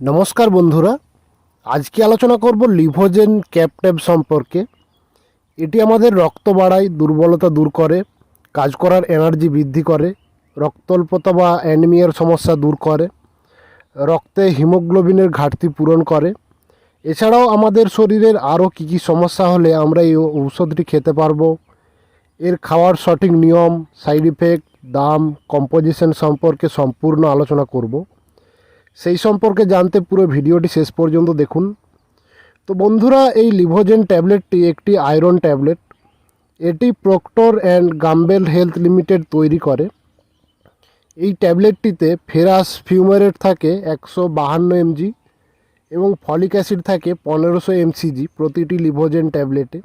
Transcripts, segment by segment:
নমস্কার বন্ধুরা, আজকে আলোচনা করব লিভোজেন ক্যাপ ট্যাব সম্পর্কে। এটি আমাদের রক্ত বাড়ায়, দুর্বলতা দূর করে, কাজ করার এনার্জি বৃদ্ধি করে, রক্তল্পতা বা অ্যানিমিয়ার সমস্যা দূর করে, রক্তে হিমোগ্লোবিনের ঘাটতি পূরণ করে। এছাড়াও আমাদের শরীরের আরও কী কী সমস্যা হলে আমরা এই ঔষধটি খেতে পারব, এর খাওয়ার সঠিক নিয়ম সাইড ইফেক্ট দাম কম্পোজিশন সম্পর্কে সম্পূর্ণ আলোচনা করব। সেই সম্পর্কে জানতে পুরো ভিডিওটি শেষ পর্যন্ত দেখুন। তো বন্ধুরা, এই লিভোজেন ট্যাবলেটটি একটি আয়রন ট্যাবলেট। এটি Procter and Gamble health limited তৈরি করে। এই ট্যাবলেটটিতে ফেরাস ফিউমারেট থাকে একশো বাহান্ন এমজি এবং ফলিক অ্যাসিড থাকে পনেরোশো এমসিজি প্রতিটি লিভোজেন ট্যাবলেটে।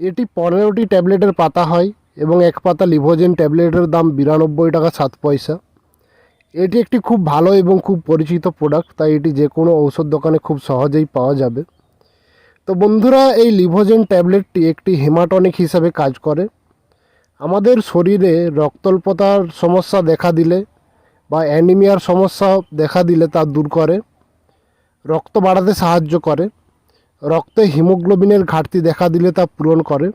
এটি পনেরোটি ট্যাবলেটের পাতা হয় এবং এক পাতা লিভোজেন ট্যাবলেটের দাম বিরানব্বই টাকা সাত পয়সা। এটি একটি খুব ভালো এবং খুব পরিচিত প্রোডাক্ট তাই এটি যে কোনো ঔষধ দোকানে খুব সহজেই পাওয়া যাবে। তো বন্ধুরা, এই লিভোজেন ট্যাবলেটটি একটি হেমাটনিক হিসাবে কাজ করে। আমাদের শরীরে রক্তল্পতার সমস্যা দেখা দিলে বা অ্যানিমিয়ার সমস্যা দেখা দিলে তা দূর করে, রক্ত বাড়াতে সাহায্য করে, রক্তে হিমোগ্লোবিনের ঘাটতি দেখা দিলে তা পূরণ করে।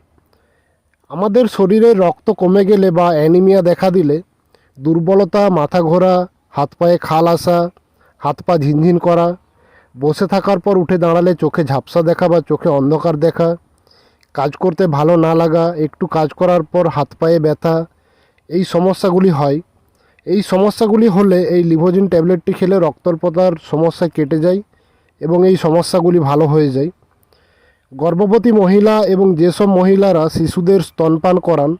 আমাদের শরীরে রক্ত কমে গেলে বা অ্যানিমিয়া দেখা দিলে দুর্বলতা, মাথা ঘোরা, হাত পায়ে খাল আসা, হাত পা ঝিনঝিন করা, বসে থাকার পর উঠে দাঁড়ালে চোখে ঝাপসা দেখা বা চোখে অন্ধকার দেখা, কাজ করতে ভালো না লাগা, একটু কাজ করার পর হাত পায়ে ব্যথা, এই সমস্যাগুলি হয়। এই সমস্যাগুলি হলে এই লিভোজিন ট্যাবলেটটি খেলে রক্তল্পতার সমস্যা কেটে যায় এবং এই সমস্যাগুলি ভালো হয়ে যায়। গর্ভবতী মহিলা এবং যেসব মহিলারা শিশুদের স্তনপান করান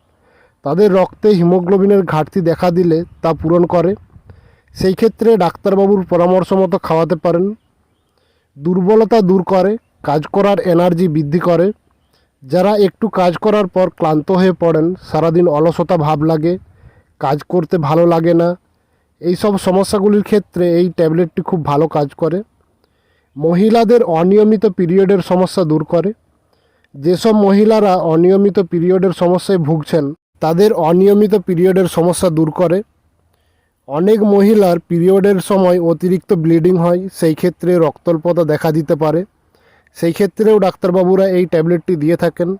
তাদের রক্তে হিমোগ্লোবিনের ঘাটতি দেখা দিলে তা পূরণ করে। সেই ক্ষেত্রে ডাক্তারবাবুর পরামর্শ মতো খাওয়াতে পারেন। দুর্বলতা দূর করে, কাজ করার এনার্জি বৃদ্ধি করে। যারা একটু কাজ করার পর ক্লান্ত হয়ে পড়েন, সারাদিন অলসতা ভাব লাগে, কাজ করতে ভালো লাগে না। এই সব সমস্যাগুলির ক্ষেত্রে এই ট্যাবলেটটি খুব ভালো কাজ করে। মহিলাদের অনিয়মিত পিরিয়ডের সমস্যা দূর করে। যেসব মহিলারা অনিয়মিত পিরিয়ডের সমস্যায় ভুগছেন তাদের অনিয়মিত পিরিয়ডের সমস্যা দূর করে। অনেক মহিলার পিরিয়ডের সময় অতিরিক্ত ব্লিডিং হয়, সেই ক্ষেত্রে রক্তল্পতা দেখা দিতে পারে। সেই ক্ষেত্রেও ডাক্তারবাবুরা এই ট্যাবলেটটি দিয়ে থাকেন।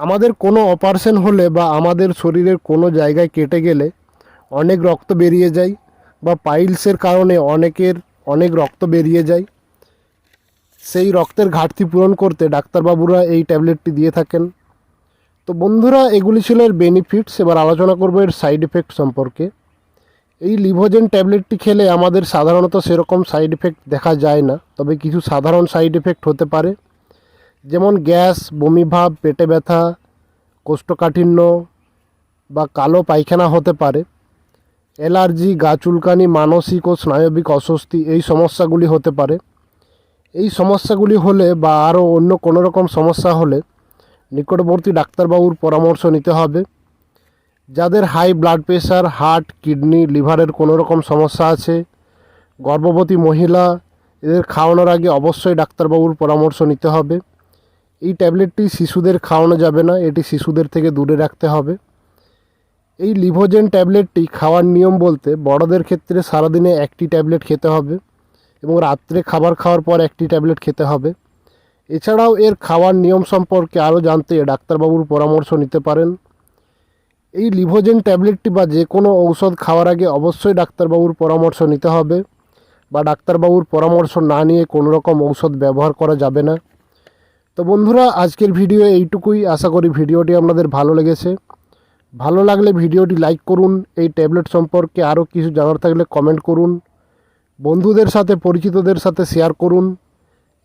আমাদের কোনো অপারেশন হলে বা আমাদের শরীরের কোনো জায়গায় কেটে গেলে অনেক রক্ত বেরিয়ে যায় বা পাইলসের কারণে অনেকের অনেক রক্ত বেরিয়ে যায়। সেই রক্তের ঘাটতি পূরণ করতে ডাক্তারবাবুরা এই ট্যাবলেটটি দিয়ে থাকেন। তো বন্ধুরা, এগুলি ছিল এর বেনিফিটস এবার আলোচনা করব এর সাইড এফেক্ট সম্পর্কে। এই লিভোজেন ট্যাবলেটটি খেলে আমাদের সাধারণত সেরকম সাইড এফেক্ট দেখা যায় না, তবে কিছু সাধারণ সাইড এফেক্ট হতে পারে। যেমন গ্যাস বমিভাব পেটে ব্যথা, কোষ্ঠকাঠিন্য বা কালো পায়খানা হতে পারে। অ্যালার্জি, গা চুলকানি, মানসিক ও স্নায়বিক অস্বস্তি এই সমস্যাগুলি হতে পারে। এই সমস্যাগুলি হলে বা আরও অন্য কোনো রকম সমস্যা হলে নিকটবর্তী ডাক্তারবাবুর পরামর্শ নিতে হবে। যাদের high blood pressure heart, kidney, লিভারের কোনো রকম সমস্যা আছে, গর্ভবতী মহিলা, এদের খাওয়ানোর আগে অবশ্যই ডাক্তারবাবুর পরামর্শ নিতে হবে। এই ট্যাবলেটটি শিশুদের খাওয়ানো যাবে না, এটি শিশুদের থেকে দূরে রাখতে হবে। এই লিভোজেন ট্যাবলেটটি খাওয়ার নিয়ম বলতে বড়দের ক্ষেত্রে সারাদিনে একটি ট্যাবলেট খেতে হবে এবং রাত্রে খাবার খাওয়ার পর একটি ট্যাবলেট খেতে হবে। এছাড়াও এর খাওয়ার নিয়ম সম্পর্কে আরও জানতে ডাক্তারবাবুর পরামর্শ নিতে পারেন। এই লিভোজেন ট্যাবলেটটি বা যে কোনো ঔষধ খাওয়ার আগে অবশ্যই ডাক্তারবাবুর পরামর্শ নিতে হবে বা ডাক্তারবাবুর পরামর্শ না নিয়ে কোনো রকম ঔষধ ব্যবহার করা যাবে না। তো বন্ধুরা, আজকের ভিডিও এইটুকুই। আশা করি ভিডিওটি আপনাদের ভালো লেগেছে। ভালো লাগলে ভিডিওটি লাইক করুন, এই ট্যাবলেট সম্পর্কে আরও কিছু জানার থাকলে কমেন্ট করুন। বন্ধুদের সাথে, পরিচিতদের সাথে শেয়ার করুন।